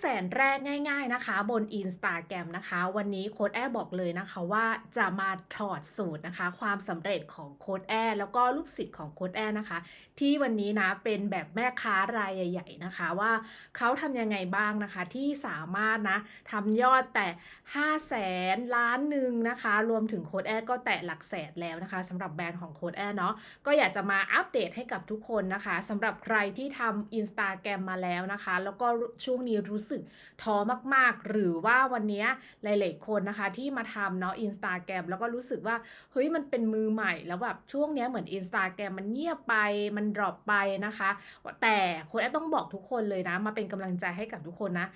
แสนแรกง่ายๆนะคะ บน Instagram นะคะ วันนี้โค้ดแอร์บอกเลยนะคะว่าจะมาถอดสูตรนะคะ ความสำเร็จของโค้ดแอร์แล้วก็ลูกศิษย์ของโค้ดแอร์นะคะ ที่วันนี้นะเป็นแบบแม่ค้ารายใหญ่ ๆ นะคะ ว่าเขาทำยังไงบ้างนะคะ ที่สามารถนะทำยอดแต่ 5 0 0แสนล้านหนึ่งนะคะ รวมถึงโค้ดแอร์ก็แตะหลักแสนแล้วนะคะสำหรับแบรนด์ของโค้ดแอร์เนาะก็อยากจะมาอัปเดตให้กับทุกคนนะคะสำหรับใครที่ทำ Instagram มาแล้วนะคะ แล้วก็ช่วงนี้รู้สึกท้อมากๆ หรือว่าวันนี้หลาย ๆ คนนะคะที่มาทำเนาะอินสตาแกรมแล้วก็รู้สึกว่าเฮ้ยมันเป็นมือใหม่แล้วแบบช่วงนี้เหมือนอินสตาแกรมมันเงียบไปมันดรอปไปนะคะ แต่คนแอต้องบอกทุกคนเลยนะ มาเป็นกำลังใจให้กับทุกคนนะ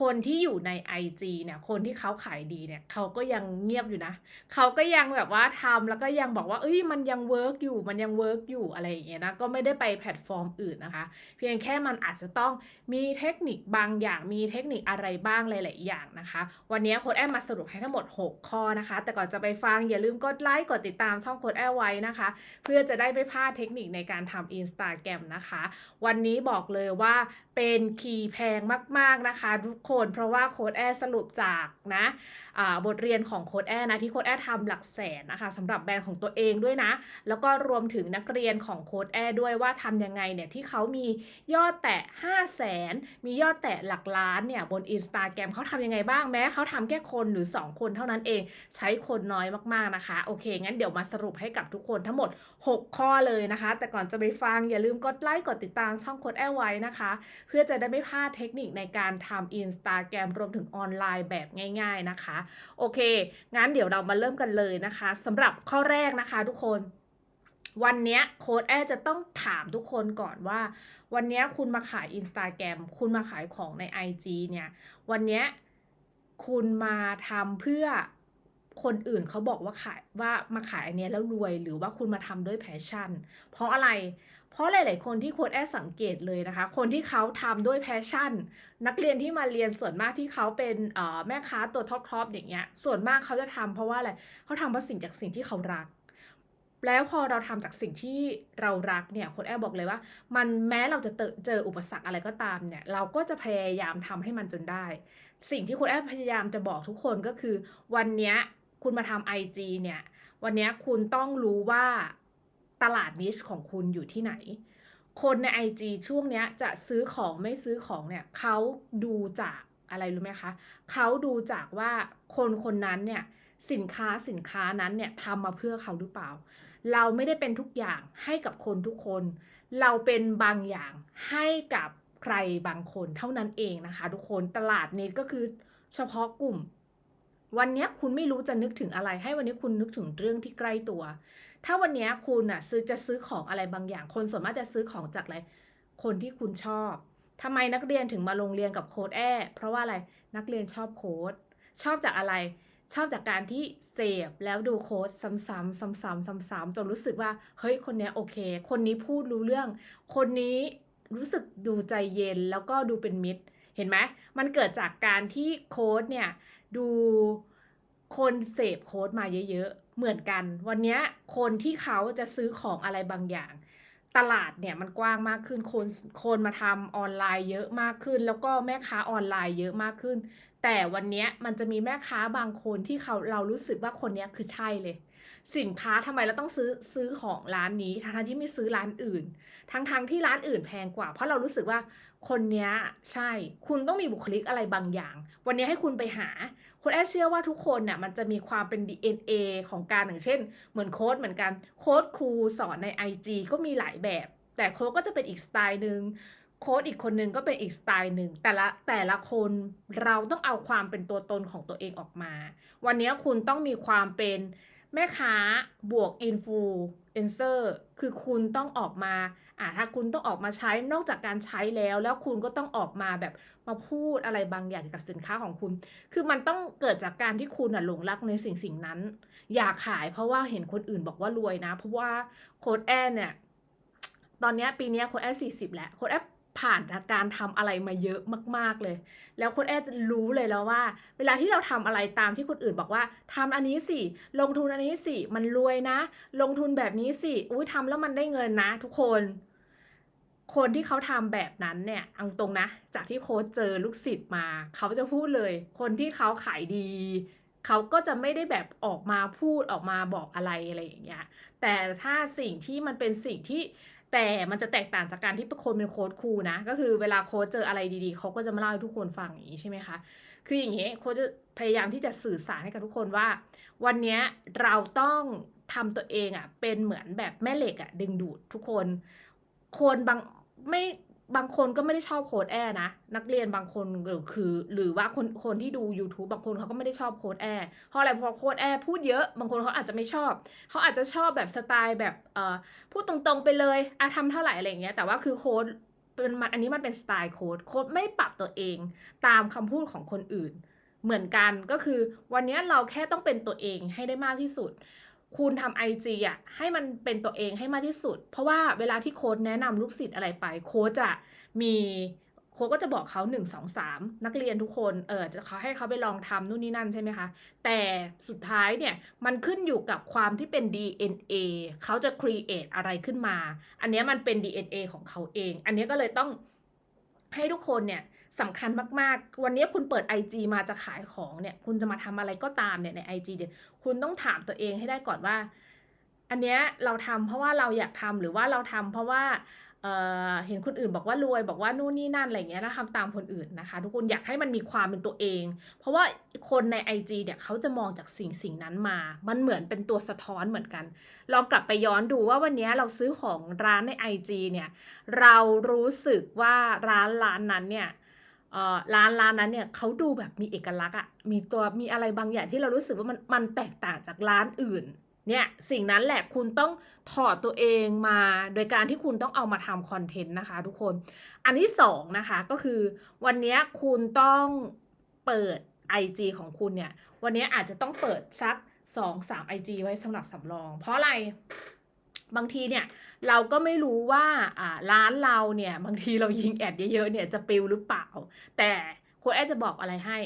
คนที่อยู่ใน IG เนี่ย คนที่เขาขายดีเนี่ยเขาก็ยังเงียบอยู่นะเขาก็ยังแบบว่าทำแล้วก็ยังบอกว่า เอ้ยมันยังเวิร์กอยู่มันยังเวิร์กอยู่อะไรอย่างเงี้ยนะก็ไม่ได้ไปแพลตฟอร์มอื่นนะคะ เพียงแค่มันอาจจะต้องมีเทคนิคบางอย่างมีเทคนิคอะไรบ้างหลาย ๆ อย่างนะคะ วันนี้โค้ดแอมมาสรุปให้ทั้งหมด 6 ข้อนะคะ แต่ก่อนจะไปฟังอย่าลืมกดไลค์กดติดตามช่องโค้ดแอมไว้นะคะ เพื่อจะได้ไม่พลาดเทคนิคในการทำ Instagram นะคะ วันนี้บอกเลยว่าเป็นคีย์แพงมาก ๆ นะคะทุกคน เพราะว่าโค้ดแอร์สรุปจากนะ บทเรียนของโค้ดแอร์นะที่โค้ดแอร์ทำหลักแสนนะคะสำหรับแบรนด์ของตัวเองด้วยนะ แล้วก็รวมถึงนักเรียนของโค้ดแอร์ด้วยว่าทำยังไงเนี่ยที่เขามียอดแตะ 5 0 0แสนมียอดแตะหลักล้านเนี่ยบน Instagram เขาทำยังไงบ้างแม้เขาทำแค่คนหรือ 2 คนเท่านั้นเองใช้คนน้อยมากๆนะคะ โอเคงั้นเดี๋ยวมาสรุปให้กับทุกคนทั้งหมด 6 ข้อเลยนะคะ แต่ก่อนจะไปฟังอย่าลืมกดไลค์กดติดตามช่องโค้ดแอร์ไว้นะคะ เพื่อจะได้ไม่พลาดเทคนิคในการทำ Instagram รวมถึงออนไลน์แบบง่าย ๆนะคะโอเค งั้นเดี๋ยวเรามาเริ่มกันเลยนะคะสำหรับข้อแรกนะคะทุกคน วันนี้โค้ดแอร์จะต้องถามทุกคนก่อนว่า วันนี้คุณมาขาย Instagram คุณมาขายของใน IG เนี่ย วันนี้คุณมาทำเพื่อคนอื่นเขาบอกว่าขายว่ามาขายอันนี้แล้วรวยหรือว่าคุณมาทำด้วยแพชชั่น เพราะอะไร เพราะหลาย ๆ คนที่โค้ดแอดสังเกตเลยนะคะ คนที่เขาทำด้วยแพชชั่น นักเรียนที่มาเรียนส่วนมากที่เขาเป็นแม่ค้าตัวท็อปๆอย่างเงี้ย ส่วนมากเขาจะทำเพราะว่าอะไรเขาทำเพราะสิ่งจากสิ่งที่เขารัก แล้วพอเราทำจากสิ่งที่เรารักเนี่ยโค้ดแอดบอกเลยว่า มันแม้เราจะเจออุปสรรคอะไรก็ตามเนี่ย เราก็จะพยายามทำให้มันจนได้ สิ่งที่โคุณแอดพยายามจะบอกทุกคนก็คือ วันเนี้ยคุณมาทำ IG เนี่ย วันนี้คุณต้องรู้ว่า ตลาดนิชของคุณอยู่ที่ไหน คนใน IG ช่วงเนี้ยจะซื้อของไม่ซื้อของเนี่ยเขาดูจากอะไรรู้ไหมคะเขาดูจากว่าคนคนนั้นเนี่ยสินค้าสินค้านั้นเนี่ยทำมาเพื่อเขาหรือเปล่า เราไม่ได้เป็นทุกอย่างให้กับคนทุกคน เราเป็นบางอย่างให้กับใครบางคนเท่านั้นเองนะคะ ทุกคนตลาดนี้ก็คือเฉพาะกลุ่ม วันนี้คุณไม่รู้จะนึกถึงอะไร ให้วันนี้คุณนึกถึงเรื่องที่ใกล้ตัว ถ้าวันนี้คุณอะซื้อจะซื้อของอะไรบางอย่าง คนส่วนมากจะซื้อของจากอะไร คนที่คุณชอบทำไมนักเรียนถึงมาลงเรียนกับโค้ดแอร์เพราะว่าอะไรนักเรียนชอบโค้ดชอบจากอะไร ชอบจากการที่เสพแล้วดูโค้ดซ้ำๆซ้ำๆซ้ำๆจนรู้สึกว่าเฮ้ยคนเนี้ยโอเค คนนี้พูดรู้เรื่อง คนนี้รู้สึกดูใจเย็นแล้วก็ดูเป็นมิตร เห็นไหมมันเกิดจากการที่โค้ดเนี่ยดูคนเสพโค้ดมาเยอะ เหมือนกัน วันนี้คนที่เขาจะซื้อของอะไรบางอย่าง ตลาดเนี่ยมันกว้างมากขึ้น คนคนมาทำออนไลน์เยอะมากขึ้น แล้วก็แม่ค้าออนไลน์เยอะมากขึ้น แต่วันนี้มันจะมีแม่ค้าบางคนที่เขาเรารู้สึกว่าคนนี้คือใช่เลย สินค้าทำไมเราต้องซื้อซื้อของร้านนี้ทั้งที่ไม่ซื้อร้านอื่น ทั้งๆที่ร้านอื่นแพงกว่า เพราะเรารู้สึกว่าคนนี้ใช่ คุณต้องมีบุคลิกอะไรบางอย่าง วันนี้ให้คุณไปหา คุณแอดเชื่อว่าทุกคนเนี่ยมันจะมีความเป็น DNA ของการอย่างเช่น เหมือนโค้ดเหมือนกัน โค้ดครูสอนใน IG ก็มีหลายแบบ แต่โค้ดก็จะเป็นอีกสไตล์หนึ่งโค้ดอีกคนหนึ่งก็เป็นอีกสไตล์หนึ่งแต่ละแต่ละคนเราต้องเอาความเป็นตัวตนของตัวเองออกมา วันนี้คุณต้องมีความเป็น แม่ค้าบวกอินฟูเอนเซอร์คือคุณต้องออกมาอ่าถ้าคุณต้องออกมาใช้นอกจากการใช้แล้ว แล้วคุณก็ต้องออกมาแบบมาพูดอะไรบางอย่างเกี่ยวกับสินค้าของคุณ คือมันต้องเกิดจากการที่คุณอะหลงรักในสิ่งสิ่งนั้น อยากขายเพราะว่าเห็นคนอื่นบอกว่ารวยนะ เพราะว่าโค้ดแอนเนี่ยตอนนี้ปีนี้โค้ดแอนสี่สิบแล้วโค้ดแอน ผ่านการทำอะไรมาเยอะมาก ๆเลย แล้วโค้ดแอนจะรู้เลยแล้วว่า เวลาที่เราทำอะไรตามที่คนอื่นบอกว่าทำอันนี้สิ ลงทุนอันนี้สิ มันรวยนะ ลงทุนแบบนี้สิ อุ้ยทำแล้วมันได้เงินนะ ทุกคน คนที่เขาทำแบบนั้นเนี่ยเอาตรงนะ จากที่โค้ชเจอลูกศิษย์มา เขาจะพูดเลย คนที่เขาขายดีเขาก็จะไม่ได้แบบออกมาพูดออกมาบอกอะไรอะไรอย่างเงี้ย แต่ถ้าสิ่งที่มันเป็นสิ่งที่ แต่มันจะแตกต่างจากการที่คนเป็นโค้ดครูนะ ก็คือเวลาโค้ชเจออะไรดีๆ เขาก็จะมาเล่าให้ทุกคนฟังอย่างนี้ใช่ไหมคะ คืออย่างนี้โค้ชจะพยายามที่จะสื่อสารให้กับทุกคนว่า วันนี้เราต้องทำตัวเองอะ่ะเป็นเหมือนแบบแม่เหล็กอะ่ะดึงดูดทุกคน คนบางไม่ บางคนก็ไม่ได้ชอบโค้ดแอร์นะ นักเรียนบางคนหรือคือ หรือว่าคนคนที่ดู YouTube บางคนเขาก็ไม่ได้ชอบโค้ดแอร์เพราะอะไรเพราะโค้ดแอร์พูดเยอะบางคนเขาอาจจะไม่ชอบ เขาอาจจะชอบแบบสไตล์แบบเอ่อพูดตรงๆไปเลยอะทำเท่าไหร่อะไรอย่างเงี้ยแต่ว่าคือโค้ดเป็นมันอันนี้มันเป็นสไตล์โค้ดโค้ดไม่ปรับตัวเองตามคำพูดของคนอื่น เหมือนกันก็คือวันนี้เราแค่ต้องเป็นตัวเองให้ได้มากที่สุด คุณทำไอจีอะให้มันเป็นตัวเองให้มากที่สุด เพราะว่าเวลาที่โค้ดแนะนำลูกศิษย์อะไรไป โค้ดจะมีโค้ดก็จะบอกเขาหนึ่งสองสามนักเรียนทุกคนเออจะเขาให้เขาไปลองทำนู่นนี่นั่นใช่ไหมคะแต่สุดท้ายเนี่ยมันขึ้นอยู่กับความที่เป็น DNA เขาจะ create อะไรขึ้นมา อันนี้มันเป็น DNA ของเขาเอง อันนี้ก็เลยต้องให้ทุกคนเนี่ย สำคัญมากๆ วันนี้คุณเปิด IG มาจะขายของเนี่ย คุณจะมาทำอะไรก็ตามเนี่ยใน IG เนี่ย คุณต้องถามตัวเองให้ได้ก่อนว่า อันเนี้ยเราทำเพราะว่าเราอยากทำหรือว่าเราทำเพราะว่าเเห็นคนอื่นบอกว่ารวยบอกว่านู่นนี่นั่นอะไรเงี้ยนะทำตามคนอื่นนะคะ ทุกคนอยากให้มันมีความเป็นตัวเอง เพราะว่าคนใน IG เนี่ยเขาจะมองจากสิ่งสิ่งนั้นมา มันเหมือนเป็นตัวสะท้อนเหมือนกันลองกลับไปย้อนดูว่าวันนี้เราซื้อของร้านใน IG เนี่ยเรารู้สึกว่าร้านร้านนั้นเนี่ย ร้านร้านนั้นเนี่ยเขาดูแบบมีเอกลักษณ์อะมีตัวมีอะไรบางอย่างที่เรารู้สึกว่ามันมันแตกต่างจากร้านอื่น เนี่ยสิ่งนั้นแหละคุณต้องถอดตัวเองมาโดยการที่คุณต้องเอามาทำคอนเทนต์นะคะ ทุกคน อันที่สองนะคะก็คือ วันนี้คุณต้องเปิด IG ของคุณเนี่ย วันนี้อาจจะต้องเปิดสักสองสาม IG ไว้สำหรับสำรอง เพราะอะไร บางทีเนี่ยเราก็ไม่รู้ว่าร้านเราเนี่ยบางทีเรายิงแอดเยอะๆเนี่ยจะปิวหรือเปล่า แต่โค้ดแอดจะบอกอะไรให้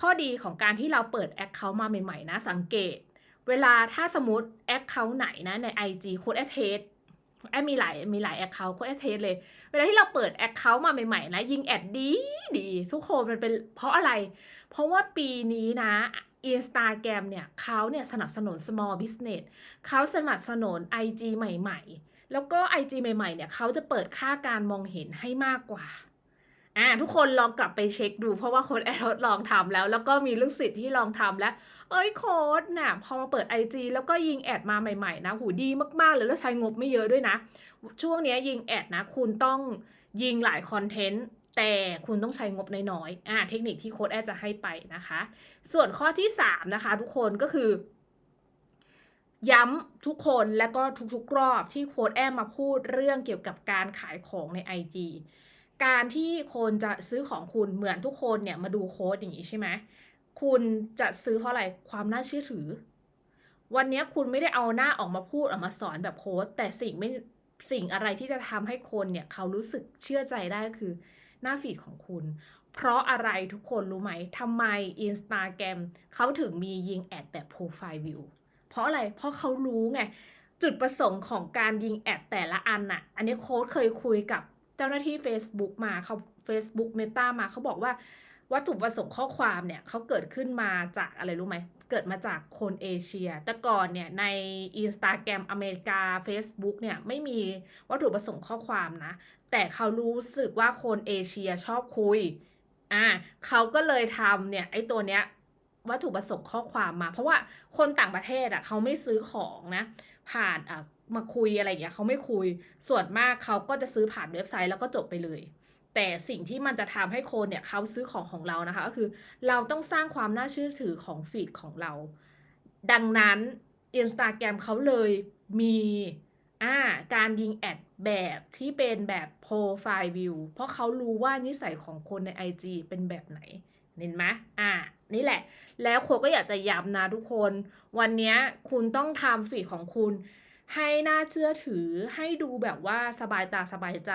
ข้อดีของการที่เราเปิดแอคเคาท์มาใหม่ๆนะสังเกต เวลาถ้าสมมติแอคเคาท์ไหนนะใน IG โค้ดแอดเทสแอดมีหลายมีหลายแอคเคาท์โค้ดแอดเทสเลย เวลาที่เราเปิดแอคเคาท์มาใหม่ๆนะยิงแอดดีดีทุกคนมันเป็นเพราะอะไร เพราะว่าปีนี้นะ อินสตาแกรมเนี่ยเขาเนี่ยสนับสนุน small business เขาสนับสนุน IG ใหม่ ๆ แล้วก็ IG ใหม่ๆเนี่ยเขาจะเปิดค่าการมองเห็นให้มากกว่าอ่าทุกคนลองกลับไปเช็คดู เพราะว่าโค้ดแอดลองทำแล้ว แล้วก็มีลูกศิษย์ที่ลองทำแล้ว เอ้ยโค้ดน่ะพอมาเปิด IG แล้วก็ยิงแอดมาใหม่ๆนะหูดีมากๆเลยแล้วใช้งบไม่เยอะด้วยนะ ช่วงนี้ยิงแอดนะ คุณต้องยิงหลายคอนเทนต์ แต่คุณต้องใช้งบน้อยๆอ่าเทคนิคที่โค้ดแอดจะให้ไปนะคะ ส่วนข้อที่ 3 นะคะ ทุกคนก็คือ ย้ำทุกคนและก็ทุกๆรอบที่โค้ดแอดมาพูดเรื่องเกี่ยวกับการขายของใน IG การที่คนจะซื้อของคุณเหมือนทุกคนเนี่ยมาดูโค้ดอย่างนี้ใช่ไหมคุณจะซื้อเพราะอะไรความน่าเชื่อถือ วันนี้คุณไม่ได้เอาหน้าออกมาพูดออกมาสอนแบบโค้ดแต่สิ่งไม่สิ่งอะไรที่จะทำให้คนเนี่ยเขารู้สึกเชื่อใจได้คือ หน้าฟีดของคุณ เพราะอะไรทุกคนรู้ไหมทำไม Instagram เขาถึงมียิงแอดแบบโปรไฟล์วิวเพราะอะไร เพราะเขารู้ไง จุดประสงค์ของการยิงแอดแต่ละอันน่ะ อันนี้โค้ดเคยคุยกับเจ้าหน้าที่ Facebook มาเขา Facebook Meta มาเขาบอกว่าวัตถุประสงค์ข้อความเนี่ยเขาเกิดขึ้นมาจากอะไรรู้ไหม เกิดมาจากคนเอเชีย แต่ก่อนเนี่ยใน Instagram อเมริกา Facebook เนี่ยไม่มีวัตถุประสงค์ข้อความนะ แต่เขารู้สึกว่าคนเอเชียชอบคุย อ่าเขาก็เลยทำเนี่ยไอ้ตัวเนี้ยวัตถุประสงค์ข้อความมา เพราะว่าคนต่างประเทศอะเขาไม่ซื้อของนะ ผ่านอะมาคุยอะไรอย่างเงี้ยเขาไม่คุย ส่วนมากเขาก็จะซื้อผ่านเว็บไซต์แล้วก็จบไปเลย แต่สิ่งที่มันจะทำให้คนเนี่ยเขาซื้อของของเรานะคะ ก็คือเราต้องสร้างความน่าเชื่อถือของฟีดของเรา ดังนั้น Instagram เขาเลยมีอ่าการยิงแอด แบบที่เป็นแบบโปรไฟล์วิวเพราะเขารู้ว่านิสัยของคนใน IG เป็นแบบไหน เห็นไหมอ่านี่แหละ แล้วโคก็อยากจะย้ำนะทุกคน วันนี้คุณต้องทำฟีดของคุณ ให้น่าเชื่อถือให้ดูแบบว่าสบายตาสบายใจ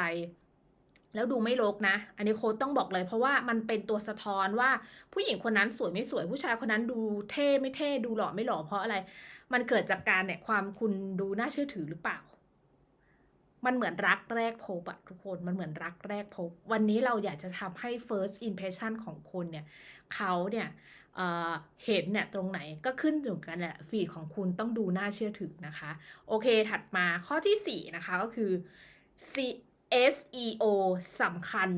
แล้วดูไม่ลกนะ อันนี้โค้ดต้องบอกเลย เพราะว่ามันเป็นตัวสะท้อนว่าผู้หญิงคนนั้นสวยไม่สวยผู้ชายคนนั้นดูเท่ไม่เท่ดูหล่อไม่หล่อเพราะอะไร มันเกิดจากการเนี่ยความคุณดูน่าเชื่อถือหรือเปล่า มันเหมือนรักแรกพบอะทุกคนมันเหมือนรักแรกพบ วันนี้เราอยากจะทำให้ first impression ของคนเนี่ยเขาเนี่ยเเห็นเนี่ยตรงไหนก็ขึ้นอยู่กันแหละฟีดของคุณต้องดูน่าเชื่อถือนะคะ โอเคถัดมาข้อที่ 4 นะคะก็คือ C SEO สำคัญ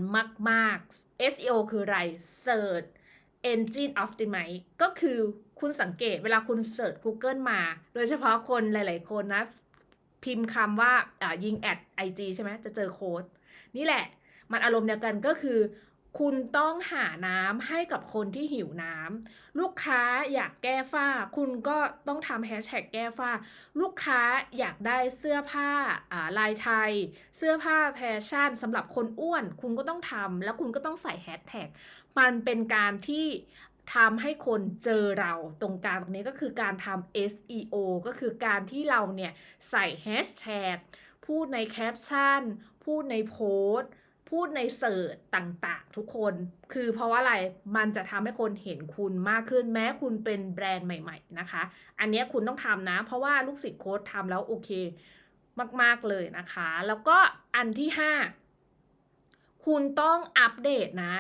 มาก ๆ SEO คืออะไร Search Engine Optimize ก็คือคุณสังเกตเวลาคุณเสิร์ช Google มา โดยเฉพาะคนหลาย ๆ คนนะ พิมพ์คำว่าอ่ายิงแอด IG ใช่ไหมจะเจอโค้ด นี่แหละ มันอารมณ์เดียวกันก็คือ คุณต้องหาน้ำให้กับคนที่หิวน้ำลูกค้าอยากแก้ฝ้า คุณก็ต้องทำแฮชแท็กแก้ฝ้า ลูกค้าอยากได้เสื้อผ้าอ่าลายไทย เสื้อผ้าแฟชั่นสำหรับคนอ้วน คุณก็ต้องทำแล้วคุณก็ต้องใส่แฮชแท็กมันเป็นการที่ ทำให้คนเจอเราตรงกลางตรงนี้ก็คือการทำ SEO ก็คือการที่เราเนี่ยใส่แฮชแท็กพูดในแคปชั่น พูดในโพสต์พูดในเสิร์ชต่างๆ ทุกคน คือเพราะว่าอะไร มันจะทำให้คนเห็นคุณมากขึ้นแม้คุณเป็นแบรนด์ใหม่ ๆ นะคะ อันนี้คุณต้องทำนะ เพราะว่าลูกศิษย์โค้ดทำแล้วโอเค มากๆเลยนะคะ แล้วก็อันที่ 5 คุณต้องอัปเดตนะ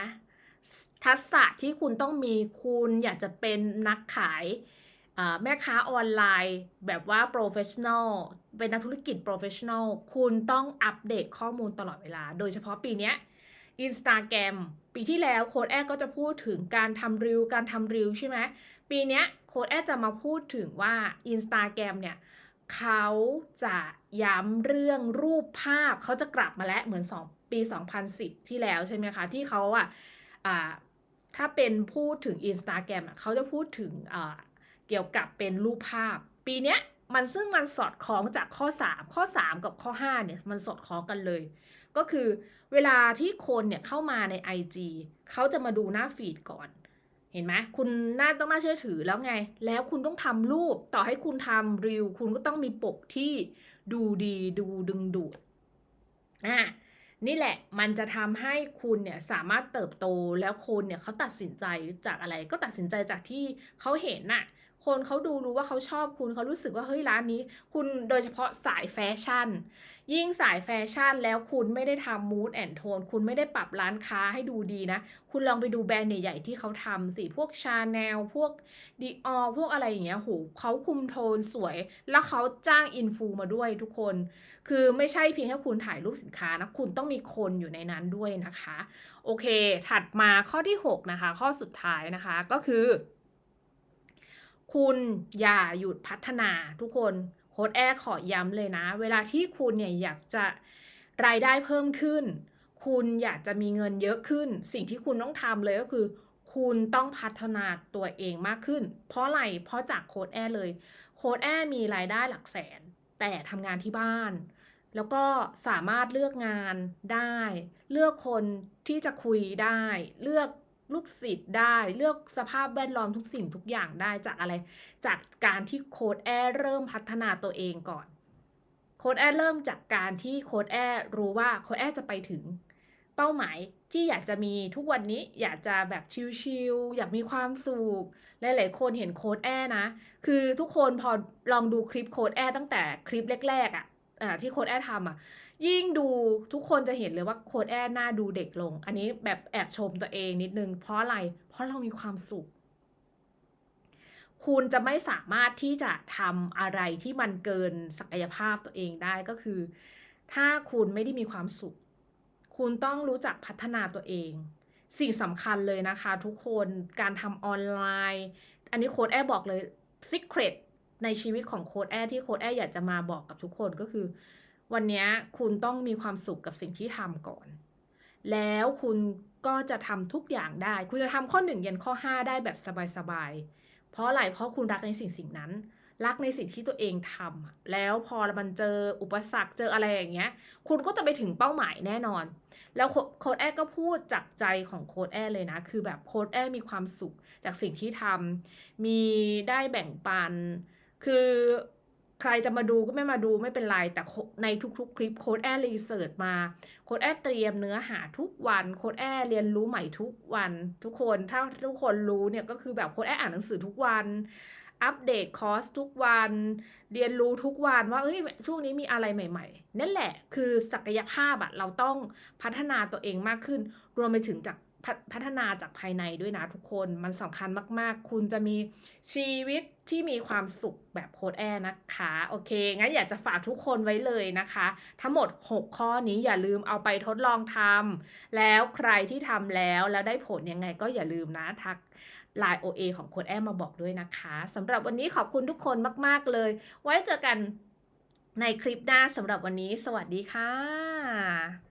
ทักษะที่คุณต้องมีคุณอยากจะเป็นนักขายแม่ค้าออนไลน์แบบว่า professional เป็นนักธุรกิจ professional คุณต้องอัปเดตข้อมูลตลอดเวลา โดยเฉพาะปีนี้ Instagram ปีที่แล้วโค้ดแอก็จะพูดถึงการทำรีวการทำรีวใช่ไหมปีนี้โค้ดแอจะมาพูดถึงว่า Instagram เนี่ยเขาจะย้ำเรื่องรูปภาพเขาจะกลับมาแล้วเหมือน 2 ปี 2010 ที่แล้วใช่ไหมคะ ที่เขาอะ ถ้าเป็นพูดถึง Instagram อะเขาจะพูดถึงเกี่ยวกับเป็นรูปภาพ ปีเนี้ยมันซึ่งมันสอดคล้องจากข้อ 3 ข้อ 3 กับข้อ 5 เนี่ย มันสอดคล้องกันเลย ก็คือเวลาที่คนเนี่ยเข้ามาใน IG เขาจะมาดูหน้าฟีดก่อน เห็นไหมคุณน่าต้องน่าเชื่อถือแล้วไง แล้วคุณต้องทำรูปต่อให้คุณทำรีวคุณก็ต้องมีปกที่ดูดีดูดึงดูดอะ นี่แหละมันจะทำให้คุณเนี่ยสามารถเติบโตแล้วคนเนี่ยเขาตัดสินใจจากอะไรก็ตัดสินใจจากที่เขาเห็นน่ะ คนเขาดูรู้ว่าเขาชอบคุณเขารู้สึกว่าเฮ้ยร้านนี้ คุณโดยเฉพาะสายแฟชั่น ยิ่งสายแฟชั่นแล้วคุณไม่ได้ทำมูดแอนโทนคุณไม่ได้ปรับร้านค้าให้ดูดีนะ คุณลองไปดูแบรนด์ใหญ่ๆที่เขาทำสิพวกชาแนลพวกดีออพวกอะไรอย่างเงี้ยโหเขาคุมโทนสวย แล้วเขาจ้างอินฟูมาด้วยทุกคน คือไม่ใช่เพียงแค่คุณถ่ายรูปสินค้านะคุณต้องมีคนอยู่ในนั้นด้วยนะคะ โอเค ถัดมาข้อที่ 6 นะคะ ข้อสุดท้ายนะคะก็คือ คุณอย่าหยุดพัฒนาทุกคนโค้ดแอร์ขอย้ำเลยนะ เวลาที่คุณเนี่ยอยากจะรายได้เพิ่มขึ้น คุณอยากจะมีเงินเยอะขึ้น สิ่งที่คุณต้องทำเลยก็คือ คุณต้องพัฒนาตัวเองมากขึ้น เพราะอะไรเพราะจากโค้ดแอร์เลย โค้ดแอร์มีรายได้หลักแสน แต่ทำงานที่บ้าน แล้วก็สามารถเลือกงานได้ เลือกคนที่จะคุยได้ เลือก ลูกศิษย์ได้ เลือกสภาพแวดล้อมทุกสิ่งทุกอย่างได้จากอะไร จากการที่โค้ดแอร์เริ่มพัฒนาตัวเองก่อน โค้ดแอร์เริ่มจากการที่โค้ดแอร์รู้ว่าโค้ดแอร์จะไปถึง เป้าหมายที่อยากจะมีทุกวันนี้อยากจะแบบชิลๆอยากมีความสุขหลายๆคนเห็นโค้ดแอร์นะ คือทุกคนพอลองดูคลิปโค้ดแอร์ตั้งแต่คลิปแรกๆอะ่ะที่โค้ดแอร์ทำอะ ยิ่งดูทุกคนจะเห็นเลยว่าโค้ดแอร์หน้าดูเด็กลง อันนี้แบบแอบชมตัวเองนิดนึง เพราะอะไร เพราะเรามีความสุข คุณจะไม่สามารถที่จะทำอะไรที่มันเกินศักยภาพตัวเองได้ก็คือ ถ้าคุณไม่ได้มีความสุข คุณต้องรู้จักพัฒนาตัวเอง สิ่งสำคัญเลยนะคะ ทุกคนการทำออนไลน์ อันนี้โค้ดแอร์บอกเลย Secret ในชีวิตของโค้ดแอร์ที่โค้ดแอร์อยากจะมาบอกกับทุกคนก็คือ วันนี้คุณต้องมีความสุขกับสิ่งที่ทำก่อน แล้วคุณก็จะทำทุกอย่างได้ คุณจะทำข้อหนึ่งยันข้อ 5 ได้แบบสบายๆ เพราะอะไรเพราะคุณรักในสิ่งสิ่งนั้น รักในสิ่งที่ตัวเองทำแล้วพอมันเจออุปสรรคเจออะไรอย่างเงี้ย คุณก็จะไปถึงเป้าหมายแน่นอน แล้วโค้ดแอร์ก็พูดจากใจของโค้ดแอร์เลยนะ คือแบบโค้ดแอร์มีความสุขจากสิ่งที่ทำมีได้แบ่งปัน คือ ใครจะมาดูก็ไม่มาดูไม่เป็นไร แต่ในทุกๆ คลิปโค้ดแอร์รีเสิร์ชมาโค้ดแอร์เตรียมเนื้อหาทุกวันโค้ดแอร์เรียนรู้ใหม่ทุกวัน ทุกคนถ้าทุกคนรู้เนี่ยก็คือแบบโค้ดแอร์อ่านหนังสือทุกวันอัปเดตคอร์สทุกวัน เรียนรู้ทุกวันว่าเอ้ยช่วงนี้มีอะไรใหม่ ๆ นั่นแหละคือศักยภาพอะเราต้องพัฒนาตัวเองมากขึ้น รวมไปถึงจาก พพัฒนาจากภายในด้วยนะทุกคนมันสำคัญมากๆ คุณจะมีชีวิตที่มีความสุขแบบโค้ดแอร์นะคะ โอเค งั้นอยากจะฝากทุกคนไว้เลยนะคะ ทั้งหมด 6 ข้อนี้อย่าลืมเอาไปทดลองทำแล้วใครที่ทำแล้วแล้วได้ผลยังไงก็อย่าลืมนะทักไลน์ OA ของโค้ดแอมมาบอกด้วยนะคะสำหรับวันนี้ขอบคุณทุกคนมาก ๆ เลย ไว้เจอกันในคลิปหน้าสำหรับวันนี้ สวัสดีค่ะ